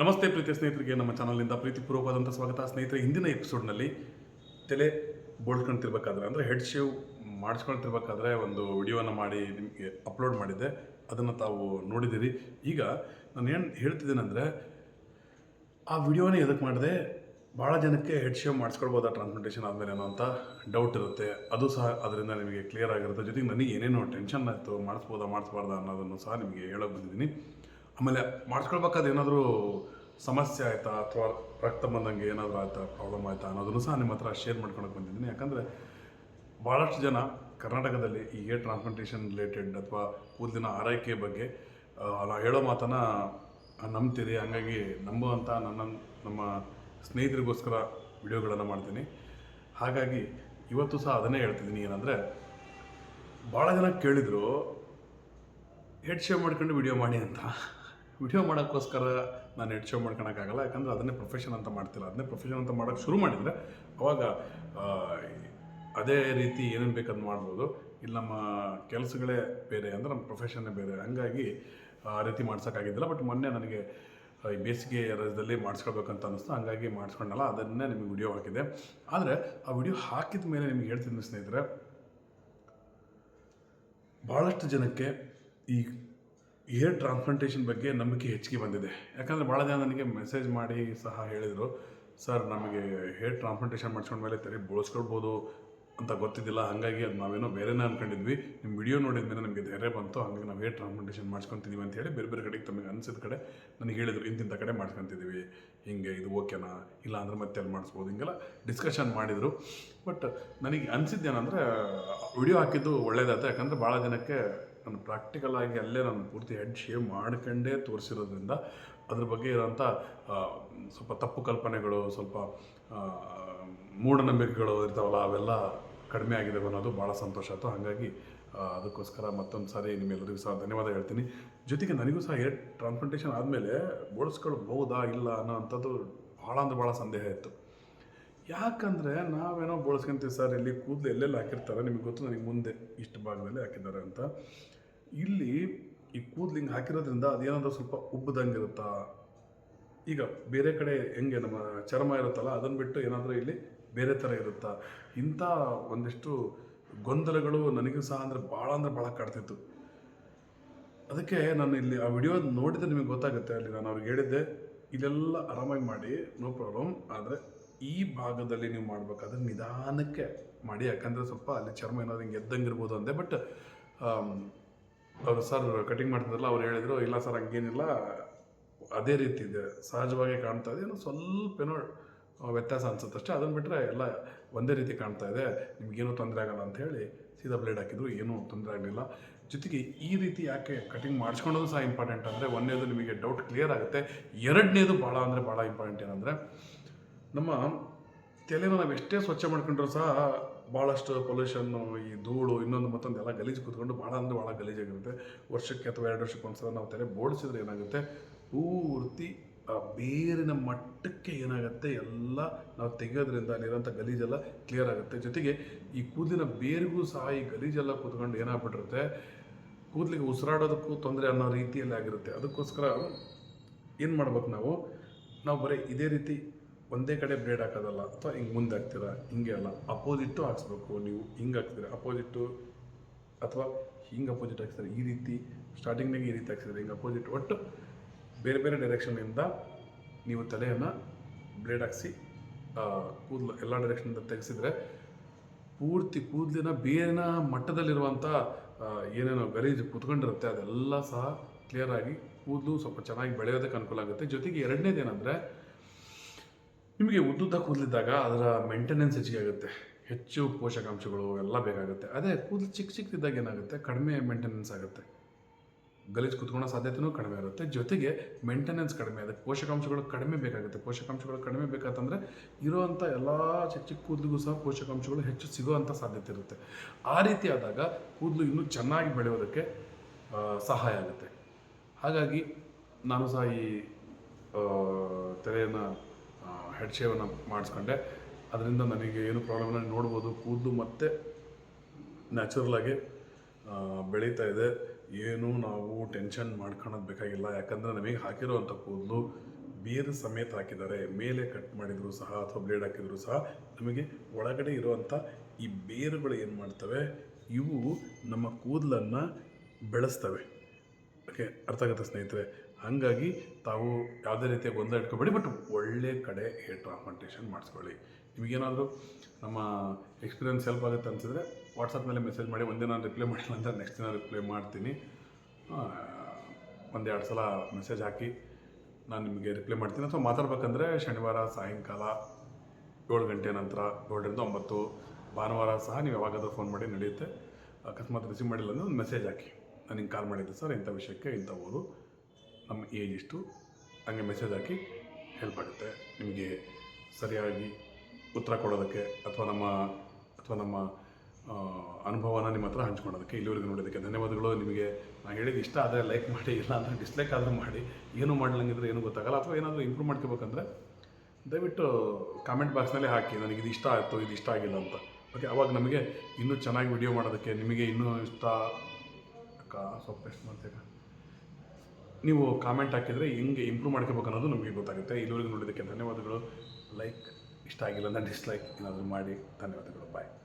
ನಮಸ್ತೆ ಪ್ರೀತಿಯ ಸ್ನೇಹಿತರಿಗೆ, ನಮ್ಮ ಚಾನಲ್ನಿಂದ ಪ್ರೀತಿಪೂರ್ವಕವಾದಂಥ ಸ್ವಾಗತ. ಸ್ನೇಹಿತರೆ ಹಿಂದಿನ ಎಪಿಸೋಡ್ನಲ್ಲಿ ತಲೆ ಬೋಳ್ಸ್ಕೊಳ್ತಿರ್ಬೇಕಾದ್ರೆ ಅಂದರೆ ಹೆಡ್ ಶೇವ್ ಮಾಡಿಸ್ಕೊಳ್ತಿರ್ಬೇಕಾದ್ರೆ ಒಂದು ವಿಡಿಯೋನ ಮಾಡಿ ನಿಮಗೆ ಅಪ್ಲೋಡ್ ಮಾಡಿದ್ದೆ. ಅದನ್ನು ತಾವು ನೋಡಿದ್ದೀರಿ. ಈಗ ನಾನು ಏನು ಹೇಳ್ತಿದ್ದೇನೆಂದರೆ, ಆ ವಿಡಿಯೋನೇ ಎದಕ್ಕೆ ಮಾಡಿದೆ? ಭಾಳ ಜನಕ್ಕೆ ಹೆಡ್ ಶೇವ್ ಮಾಡಿಸ್ಕೊಳ್ಬೋದಾ ಟ್ರಾನ್ಸ್ಪ್ಲಾಂಟೇಷನ್ ಆದಮೇಲೆ ಏನೋ ಅಂತ ಡೌಟ್ ಇರುತ್ತೆ. ಅದು ಸಹ ಅದರಿಂದ ನಿಮಗೆ ಕ್ಲಿಯರ್ ಆಗಿರುತ್ತೆ. ಜೊತೆಗೆ ನನಗೆ ಏನೇನೋ ಟೆನ್ಷನ್ ಆಯಿತು, ಮಾಡಿಸ್ಬೋದಾ, ಮಾಡಿಸ್ಬಾರ್ದಾ ಅನ್ನೋದನ್ನು ಸಹ ನಿಮಗೆ ಹೇಳೋಕೆ ಬಂದಿದ್ದೀನಿ. ಆಮೇಲೆ ಮಾಡಿಸ್ಕೊಳ್ಬೇಕಾದ್ರೆ ಏನಾದರೂ ಸಮಸ್ಯೆ ಆಯಿತಾ? ಅಥವಾ ರಕ್ತ ಬಂದಂಗೆ ಏನಾದರೂ ಆಯಿತಾ ಪ್ರಾಬ್ಲಮ್ ಆಯಿತಾ ಅನ್ನೋದನ್ನು ಸಹ ನಿಮ್ಮ ಹತ್ರ ಶೇರ್ ಮಾಡ್ಕೊಳಕ್ಕೆ ಬಂದಿದ್ದೀನಿ. ಯಾಕಂದರೆ ಭಾಳಷ್ಟು ಜನ ಕರ್ನಾಟಕದಲ್ಲಿ ಈ ಏರ್ ಟ್ರಾನ್ಸ್ಪ್ಲಾಂಟೇಷನ್ ರಿಲೇಟೆಡ್ ಅಥವಾ ಕೂದಲಿನ ಆರೈಕೆ ಬಗ್ಗೆ ನಾವು ಹೇಳೋ ಮಾತನ್ನು ನಂಬ್ತೀರಿ. ಹಂಗಾಗಿ ನಂಬುವಂಥ ನನ್ನ, ನಮ್ಮ ಸ್ನೇಹಿತರಿಗೋಸ್ಕರ ವಿಡಿಯೋಗಳನ್ನು ಮಾಡ್ತೀನಿ. ಹಾಗಾಗಿ ಇವತ್ತು ಸಹ ಅದನ್ನೇ ಹೇಳ್ತಿದ್ದೀನಿ. ಏನಂದರೆ ಭಾಳ ಜನ ಕೇಳಿದರು ಹೆಡ್ ಶೇವ್ ಮಾಡ್ಕೊಂಡು ವಿಡಿಯೋ ಮಾಡಿ ಅಂತ. ವಿಡಿಯೋ ಮಾಡೋಕ್ಕೋಸ್ಕರ ನಾನು ಎಡ್ ಶೋ ಮಾಡ್ಕೊಳಕ್ಕಾಗಲ್ಲ, ಯಾಕಂದರೆ ಅದನ್ನೇ ಪ್ರೊಫೆಷನ್ ಅಂತ ಮಾಡ್ತಿಲ್ಲ. ಅದನ್ನೇ ಪ್ರೊಫೆಷನ್ ಅಂತ ಮಾಡೋಕ್ಕೆ ಶುರು ಮಾಡಿದರೆ, ಅವಾಗ ಅದೇ ರೀತಿ ಏನೇನು ಬೇಕಂತ ಮಾಡ್ಬೋದು. ಇಲ್ಲಿ ನಮ್ಮ ಕೆಲಸಗಳೇ ಬೇರೆ ಅಂದರೆ ನಮ್ಮ ಪ್ರೊಫೆಷನ್ನೇ ಬೇರೆ. ಹಂಗಾಗಿ, ಆ ರೀತಿ ಮಾಡ್ಸೋಕ್ಕಾಗಿದ್ದಿಲ್ಲ. ಬಟ್ ಮೊನ್ನೆ ನನಗೆ ಈ ಬೇಸಿಗೆ ರಜದಲ್ಲಿ ಮಾಡಿಸ್ಕೊಳ್ಬೇಕಂತ ಅನ್ನಿಸ್ತು. ಹಂಗಾಗಿ ಮಾಡಿಸ್ಕೊಂಡಲ್ಲ. ಅದನ್ನೇ ನಿಮಗೆ ವಿಡಿಯೋ ಹಾಕಿದೆ. ಆದರೆ, ಆ ವಿಡಿಯೋ ಹಾಕಿದ ಮೇಲೆ ನಿಮಗೆ ಹೇಳ್ತೀನಿ ಸ್ನೇಹಿತರೆ ಭಾಳಷ್ಟು ಜನಕ್ಕೆ ಈ ಏರ್ ಟ್ರಾನ್ಸ್ಪ್ಲಾಂಟೇಷನ್ ಬಗ್ಗೆ ನಂಬಿಕೆ ಹೆಚ್ಚಿಗೆ ಬಂದಿದೆ. ಯಾಕಂದರೆ ಭಾಳ ಜನ ನನಗೆ ಮೆಸೇಜ್ ಮಾಡಿ ಸಹ ಹೇಳಿದರು, ಸರ್, ನಮಗೆ ಹೇರ್ ಟ್ರಾನ್ಸ್ಪ್ಲಾಂಟೇಷನ್ ಮಾಡಿಸ್ಕೊಂಡ್ಮೇಲೆ ತಲೆ ಬೋಳಿಸ್ಕೊಳ್ಬೋದು ಅಂತ ಗೊತ್ತಿದ್ದಿಲ್ಲ, ಹಾಗಾಗಿ ಅದು ನಾವೇನೋ ಬೇರೆನೇ ಅಂದ್ಕೊಂಡಿದ್ವಿ ನಿಮ್ಮ ವಿಡಿಯೋ ನೋಡಿದ ಮೇಲೆ ನಮಗೆ ಧೈರ್ಯ ಬಂತು, ಹಾಗಾಗಿ ನಾವು ಹೇರ್ ಟ್ರಾನ್ಸ್ಪ್ಲಾಂಟೇಷನ್ ಮಾಡ್ಸ್ಕೊತಿದ್ದೀವಿ ಅಂತ ಹೇಳಿ ಬೇರೆ ಬೇರೆ ಕಡೆಗೆ ತಮಗೆ ಅನಿಸಿದ ಕಡೆ ನನಗೆ ಹೇಳಿದರು ಇಂತಿಂಥ ಕಡೆ ಮಾಡ್ಕೊತಿದ್ದೀವಿ ಹಿಂಗೆ ಇದು ಓಕೆನಾ, ಇಲ್ಲ ಅಂದ್ರೆ ಮತ್ತೆ ಅಲ್ಲಿ ಮಾಡಿಸ್ಬೋದು ಹಿಂಗೆಲ್ಲ ಡಿಸ್ಕಷನ್ ಮಾಡಿದರು. ಬಟ್ ನನಗೆ ಅನಿಸಿದ್ದೇನೆಂದರೆ ವಿಡಿಯೋ ಹಾಕಿದ್ದು ಒಳ್ಳೇದಾಯ್ತು, ಯಾಕಂದರೆ ಭಾಳ ಜನಕ್ಕೆ ನಾನು ಪ್ರಾಕ್ಟಿಕಲ್ ಆಗಿ ಅಲ್ಲೇ ನಾನು ಪೂರ್ತಿ ಹೆಡ್ ಶೇವ್ ಮಾಡ್ಕೊಂಡೇ ತೋರಿಸಿರೋದ್ರಿಂದ ಅದ್ರ ಬಗ್ಗೆ ಇರೋಂಥ ಸ್ವಲ್ಪ ತಪ್ಪು ಕಲ್ಪನೆಗಳು, ಸ್ವಲ್ಪ ಮೂಢನಂಬಿಕೆಗಳು ಇರ್ತಾವಲ್ಲ, ಅವೆಲ್ಲ ಕಡಿಮೆ ಆಗಿದೆ ಅನ್ನೋದು ಭಾಳ ಸಂತೋಷ ಆಯಿತು. ಹಾಗಾಗಿ ಅದಕ್ಕೋಸ್ಕರ ಮತ್ತೊಂದು ಸಾರಿ ನಿಮ್ಮೆಲ್ಲರಿಗೂ ಸಹ ಧನ್ಯವಾದ ಹೇಳ್ತೀನಿ. ಜೊತೆಗೆ ನನಗೂ ಸಹ ಹೇರ್ ಟ್ರಾನ್ಸ್ಪ್ಲಾಂಟೇಷನ್ ಆದಮೇಲೆ ಬೋಳಿಸ್ಕೊಳ್ಬಹುದಾ ಇಲ್ಲ ಅನ್ನೋ ಅಂಥದ್ದು ಭಾಳ ಅಂದ್ರೆ ಭಾಳ ಸಂದೇಹ ಇತ್ತು. ಯಾಕಂದರೆ ನಾವೇನೋ ಬಳಸ್ಕೊಂತೀವಿ ಸರ್ ಇಲ್ಲಿ ಕೂದಲು ಎಲ್ಲೆಲ್ಲಿ ಹಾಕಿರ್ತಾರೆ, ನಿಮಗೆ ಗೊತ್ತು, ನನಗೆ ಮುಂದೆ ಇಷ್ಟು ಭಾಗದಲ್ಲಿ ಹಾಕಿದ್ದಾರೆ ಅಂತ. ಇಲ್ಲಿ ಈ ಕೂದಲು ಹಿಂಗೆ ಹಾಕಿರೋದ್ರಿಂದ ಅದೇನಾದರೂ ಸ್ವಲ್ಪ ಉಬ್ಬದಂಗೆ ಇರುತ್ತಾ? ಈಗ ಬೇರೆ ಕಡೆ ಹೆಂಗೆ ನಮ್ಮ ಚರ್ಮ ಇರುತ್ತಲ್ಲ ಅದನ್ನು ಬಿಟ್ಟು ಏನಾದರೂ ಇಲ್ಲಿ ಬೇರೆ ಥರ ಇರುತ್ತಾ? ಇಂಥ ಒಂದಿಷ್ಟು ಗೊಂದಲಗಳು ನನಗೂ ಸಹ ಅಂದರೆ ಭಾಳ ಅಂದರೆ ಭಾಳ ಕಾಡ್ತಿತ್ತು. ಅದಕ್ಕೆ ನಾನು ಇಲ್ಲಿ ಆ ವಿಡಿಯೋ ನೋಡಿದ್ರೆ ನಿಮಗೆ ಗೊತ್ತಾಗುತ್ತೆ, ಅಲ್ಲಿ ನಾನು ಅವ್ರಿಗೆ ಹೇಳಿದ್ದೆ. ಇಲ್ಲೆಲ್ಲ ಆರಾಮಾಗಿ ಮಾಡಿ, ನೋ ಪ್ರಾಬ್ಲಮ್. ಆದರೆ ಈ ಭಾಗದಲ್ಲಿ ನೀವು ಮಾಡಬೇಕಾದ್ರೆ ನಿಧಾನಕ್ಕೆ ಮಾಡಿ, ಯಾಕಂದರೆ ಸ್ವಲ್ಪ ಅಲ್ಲಿ ಚರ್ಮ ಏನಾದ್ರು ಹಿಂಗೆ ಎದ್ದಂಗೆ ಇರ್ಬೋದು ಅಂದೆ ಬಟ್ ಅವರು ಸರ್ ಕಟಿಂಗ್ ಮಾಡ್ತಿದ್ರಲ್ಲ, ಅವ್ರು ಹೇಳಿದರು, ಇಲ್ಲ ಸರ್, ಹಂಗೇನಿಲ್ಲ. ಅದೇ ರೀತಿ ಇದೆ. ಸಹಜವಾಗಿ ಕಾಣ್ತಾ ಇದೆ. ಏನೋ ಸ್ವಲ್ಪ ಏನೋ ವ್ಯತ್ಯಾಸ ಅನ್ಸುತ್ತೆ ಅಷ್ಟೇ. ಅದನ್ನು ಬಿಟ್ಟರೆ ಎಲ್ಲ ಒಂದೇ ರೀತಿ ಕಾಣ್ತಾ ಇದೆ. ನಿಮಗೇನೂ ತೊಂದರೆ ಆಗಲ್ಲ ಅಂತ ಹೇಳಿ ಸೀದಾ ಬ್ಲೇಡ್ ಹಾಕಿದ್ರು. ಏನೂ ತೊಂದರೆ ಆಗಲಿಲ್ಲ. ಜೊತೆಗೆ ಈ ರೀತಿ ಯಾಕೆ ಕಟಿಂಗ್ ಮಾಡಿಸ್ಕೊಳ್ಳೋದು ಸಹ ಇಂಪಾರ್ಟೆಂಟ್ ಅಂದರೆ, ಒಂದನೇದು ನಿಮಗೆ ಡೌಟ್ ಕ್ಲಿಯರ್ ಆಗುತ್ತೆ. ಎರಡನೇದು ಭಾಳ ಅಂದರೆ ಭಾಳ ಇಂಪಾರ್ಟೆಂಟ್ ಏನಂದರೆ ನಮ್ಮ ತಲೆನ ನಾವು ಎಷ್ಟೇ ಸ್ವಚ್ಛ ಮಾಡ್ಕೊಂಡ್ರೂ ಸಹ ಭಾಳಷ್ಟು ಪೊಲ್ಯೂಷನ್ನು ಈ ಧೂಳು, ಇನ್ನೊಂದು ಮತ್ತೊಂದು ಎಲ್ಲ ಗಲೀಜು ಕೂತ್ಕೊಂಡು ಭಾಳ ಅಂದರೆ ಭಾಳ ಗಲೀಜಾಗಿರುತ್ತೆ ವರ್ಷಕ್ಕೆ ಅಥವಾ ಎರಡು ವರ್ಷಕ್ಕೆ ಒಂದ್ಸಲ ನಾವು ತಲೆ ಬೋಡಿಸಿದ್ರೆ ಏನಾಗುತ್ತೆ? ಪೂರ್ತಿ ಆ ಬೇರಿನ ಮಟ್ಟಕ್ಕೆ ಏನಾಗುತ್ತೆ? ಎಲ್ಲ ನಾವು ತೆಗೆಯೋದ್ರಿಂದ ಅಲ್ಲಿರೋಂಥ ಗಲೀಜೆಲ್ಲ ಕ್ಲಿಯರ್ ಆಗುತ್ತೆ. ಜೊತೆಗೆ ಈ ಕೂದಲಿನ ಬೇರಿಗೂ ಸಹ ಈ ಗಲೀಜೆಲ್ಲ ಕೂತ್ಕೊಂಡು ಏನಾಗ್ಬಿಟ್ಟಿರುತ್ತೆ? ಕೂದಲಿಗೆ ಉಸಿರಾಡೋದಕ್ಕೂ ತೊಂದರೆ ಅನ್ನೋ ರೀತಿಯಲ್ಲಿ ಆಗಿರುತ್ತೆ. ಅದಕ್ಕೋಸ್ಕರ ಏನು ಮಾಡ್ಬೇಕು ನಾವು? ನಾವು ಬರೀ ಇದೇ ರೀತಿ ಒಂದೇ ಕಡೆ ಬ್ಲೇಡ್ ಹಾಕೋದಲ್ಲ ಅಥವಾ ಹಿಂಗೆ ಮುಂದೆ ಹಾಕ್ತೀರಾ? ಹಿಂಗೆ ಅಲ್ಲ. ಅಪೋಸಿಟ್ಟು ಹಾಕ್ಸ್ಬೇಕು. ನೀವು ಹಿಂಗೆ ಹಾಕ್ತೀರಾ? ಅಪೋಸಿಟ್ಟು ಅಥವಾ ಹಿಂಗೆ ಅಪೋಸಿಟ್ ಹಾಕ್ತಾರೆ ಈ ರೀತಿ ಸ್ಟಾರ್ಟಿಂಗ್ನಾಗೆ ಈ ರೀತಿ ಹಾಕ್ಸಿದ್ರೆ ಹಿಂಗೆ ಅಪೋಸಿಟ್ ಒಟ್ಟು ಬೇರೆ ಬೇರೆ ಡೈರೆಕ್ಷನಿಂದ ನೀವು ತಲೆಯನ್ನು ಬ್ಲೇಡ್ ಹಾಕ್ಸಿ ಕೂದಲು ಎಲ್ಲ ಡೈರೆಕ್ಷನಿಂದ ತೆಗೆಸಿದ್ರೆ ಪೂರ್ತಿ ಕೂದಲಿನ ಬೇರಿನ ಮಟ್ಟದಲ್ಲಿರುವಂಥ ಏನೇನೋ ಗಲೀಜು ಕುತ್ಕೊಂಡಿರುತ್ತೆ, ಅದೆಲ್ಲ ಸಹ ಕ್ಲಿಯರ್ ಆಗಿ ಕೂದಲು ಸ್ವಲ್ಪ ಚೆನ್ನಾಗಿ ಬೆಳೆಯೋದಕ್ಕೆ ಅನುಕೂಲ ಆಗುತ್ತೆ. ಜೊತೆಗೆ ಎರಡನೇದು ಏನಂದರೆ ನಿಮಗೆ ಉದ್ದುದ್ದ ಕೂದಲಿದ್ದಾಗ ಅದರ ಮೇಂಟೆನೆನ್ಸ್ ಹೆಚ್ಚಿಗೆ ಆಗುತ್ತೆ. ಹೆಚ್ಚು ಪೋಷಕಾಂಶಗಳು ಎಲ್ಲ ಬೇಕಾಗುತ್ತೆ. ಅದೇ ಕೂದಲು ಚಿಕ್ಕ ಚಿಕ್ಕದಿದ್ದಾಗ ಏನಾಗುತ್ತೆ? ಕಡಿಮೆ ಮೇಂಟೆನೆನ್ಸ್ ಆಗುತ್ತೆ. ಗಲೀಜು ಕುತ್ಕೊಳ್ಳೋ ಸಾಧ್ಯತೆಯೂ ಕಡಿಮೆ ಇರುತ್ತೆ ಜೊತೆಗೆ ಮೇಂಟೆನೆನ್ಸ್ ಕಡಿಮೆ ಅದಕ್ಕೆ ಪೋಷಕಾಂಶಗಳು ಕಡಿಮೆ ಬೇಕಾಗುತ್ತೆ. ಪೋಷಕಾಂಶಗಳು ಕಡಿಮೆ ಬೇಕಾತಂದರೆ ಇರುವಂಥ ಎಲ್ಲ ಚಿಕ್ಕ ಚಿಕ್ಕ ಕೂದಲಿಗೂ ಸಹ ಪೋಷಕಾಂಶಗಳು ಹೆಚ್ಚು ಸಿಗುವಂಥ ಸಾಧ್ಯತೆ ಇರುತ್ತೆ. ಆ ರೀತಿ ಆದಾಗ ಕೂದಲು ಇನ್ನೂ ಚೆನ್ನಾಗಿ ಬೆಳೆಯೋದಕ್ಕೆ ಸಹಾಯ ಆಗುತ್ತೆ. ಹಾಗಾಗಿ ನಾನು ಸಹ ಈ ತೆರೆಯನ್ನು ಹೆಡ್ ಶೇವನ್ನು ಮಾಡಿಸ್ಕೊಂಡೆ. ಅದರಿಂದ ನನಗೆ ಏನು ಪ್ರಾಬ್ಲಮ್ನ ನೋಡ್ಬೋದು, ಕೂದಲು ಮತ್ತೆ ನ್ಯಾಚುರಲಾಗಿ ಬೆಳೀತಾ ಇದೆ. ಏನು ನಾವು ಟೆನ್ಷನ್ ಮಾಡ್ಕೊಳೋದು ಬೇಕಾಗಿಲ್ಲ. ಯಾಕಂದರೆ ನಮಗೆ ಹಾಕಿರೋವಂಥ ಕೂದಲು ಬೇರು ಸಮೇತ ಹಾಕಿದ್ದಾರೆ. ಮೇಲೆ ಕಟ್ ಮಾಡಿದರೂ ಸಹ ಅಥವಾ ಬ್ಲೇಡ್ ಹಾಕಿದರೂ ಸಹ ನಮಗೆ ಒಳಗಡೆ ಇರುವಂಥ ಈ ಬೇರುಗಳು ಏನು ಮಾಡ್ತವೆ, ಇವು ನಮ್ಮ ಕೂದಲನ್ನು ಬೆಳೆಸ್ತವೆ. ಓಕೆ ಅರ್ಥ ಆಗುತ್ತೆ ಸ್ನೇಹಿತರೆ? ಹಾಗಾಗಿ ತಾವು ಯಾವುದೇ ರೀತಿಯ ಗೊಂದಲ ಇಟ್ಕೊಬೇಡಿ, ಬಟ್ ಒಳ್ಳೆ ಕಡೆ ಹೇರ್ ಟ್ರಾನ್ಸ್ಪ್ಲಾಂಟೇಷನ್ ಮಾಡಿಸ್ಕೊಳ್ಳಿ. ನಿಮಗೇನಾದರೂ ನಮ್ಮ ಎಕ್ಸ್ಪೀರಿಯನ್ಸ್ ಹೆಲ್ಪ್ ಆಗುತ್ತೆ ಅನಿಸಿದ್ರೆ ವಾಟ್ಸಪ್ನಲ್ಲಿ ಮೆಸೇಜ್ ಮಾಡಿ, ಒಂದೇ ನಾನು ರಿಪ್ಲೈ ಮಾಡಿಲ್ಲ ಅಂದರೆ ನೆಕ್ಸ್ಟ್ ದಿನ ರಿಪ್ಲೈ ಮಾಡ್ತೀನಿ. ಒಂದೆರಡು ಸಲ ಮೆಸೇಜ್ ಹಾಕಿ ನಾನು ನಿಮಗೆ ರಿಪ್ಲೈ ಮಾಡ್ತೀನಿ. ಅಥವಾ ಮಾತಾಡ್ಬೇಕಂದ್ರೆ ಶನಿವಾರ, ಸಾಯಂಕಾಲ ಏಳು ಗಂಟೆ ನಂತರ, ಏಳರಿಂದ ಒಂಬತ್ತು, ಭಾನುವಾರ ಸಹ ನೀವು ಯಾವಾಗಾದರೂ ಫೋನ್ ಮಾಡಿ ನಡೆಯುತ್ತೆ. ಅಕಸ್ಮಾತ್ ರಿಸೀವ್ ಮಾಡಿಲ್ಲ ಅಂದರೆ ಒಂದು ಮೆಸೇಜ್ ಹಾಕಿ. ನಾನು ಹಿಂಗೆ ಕಾಲ್ ಮಾಡಿದ್ದೆ ಸರ್, ಇಂಥ ವಿಷಯಕ್ಕೆ, ಇಂಥ ಊರು. ನಮ್ಮ ಏಜ್ ಇಷ್ಟು ಹಂಗೆ ಮೆಸೇಜ್ ಹಾಕಿ ಹೆಲ್ಪ್ ಆಗುತ್ತೆ. ನಿಮಗೆ ಸರಿಯಾಗಿ ಉತ್ತರ ಕೊಡೋದಕ್ಕೆ ಅಥವಾ ನಮ್ಮ ಅಥವಾ ನಮ್ಮ ಅನುಭವನ ನಿಮ್ಮ ಹತ್ರ ಹಂಚ್ಕೊಳೋದಕ್ಕೆ ಇಲ್ಲಿವರೆಗೂ ನೋಡೋದಕ್ಕೆ ಧನ್ಯವಾದಗಳು. ನಿಮಗೆ ನಾನು ಹೇಳಿದ್ದು ಇಷ್ಟ ಆದರೆ ಲೈಕ್ ಮಾಡಿ, ಇಲ್ಲ ಅಂದರೆ ಡಿಸ್ಲೈಕ್ ಆದರೂ ಮಾಡಿ. ಏನು ಮಾಡಲಂಗಿದ್ರೆ ಏನೂ ಗೊತ್ತಾಗಲ್ಲ, ಅಥವಾ ಏನಾದರೂ ಇಂಪ್ರೂವ್ ಮಾಡ್ಕೋಬೇಕಂದ್ರೆ ದಯವಿಟ್ಟು ಕಾಮೆಂಟ್ ಬಾಕ್ಸ್ನಲ್ಲಿ ಹಾಕಿ, ನನಗೆ ಇದು ಇಷ್ಟ ಆಯಿತು, ಇದು ಇಷ್ಟ ಆಗಿಲ್ಲ ಅಂತ. ಓಕೆ ಅವಾಗ ನಮಗೆ ಇನ್ನೂ ಚೆನ್ನಾಗಿ ವಿಡಿಯೋ ಮಾಡೋದಕ್ಕೆ, ನಿಮಗೆ ಇನ್ನೂ ಇಷ್ಟ ಅಕ್ಕ, ಸ್ವಲ್ಪ ಎಷ್ಟು ಮಾಡ್ತೀಗ ನೀವು ಕಾಮೆಂಟ್ ಹಾಕಿದರೆ ಹೆಂಗೆ ಇಂಪ್ರೂವ್ ಮಾಡ್ಕೋಬೇಕು ಅನ್ನೋದು ನಮಗೆ ಗೊತ್ತಾಗುತ್ತೆ. ಇಲ್ಲಿವರೆಗೂ ನೋಡಿದ್ದಕ್ಕೆ ಧನ್ಯವಾದಗಳು. ಲೈಕ್ ಇಷ್ಟ ಆಗಿಲ್ಲ ಅಂದರೆ ಡಿಸ್ಲೈಕ್ ಏನಾದರೂ ಮಾಡಿ. ಧನ್ಯವಾದಗಳು. ಬಾಯ್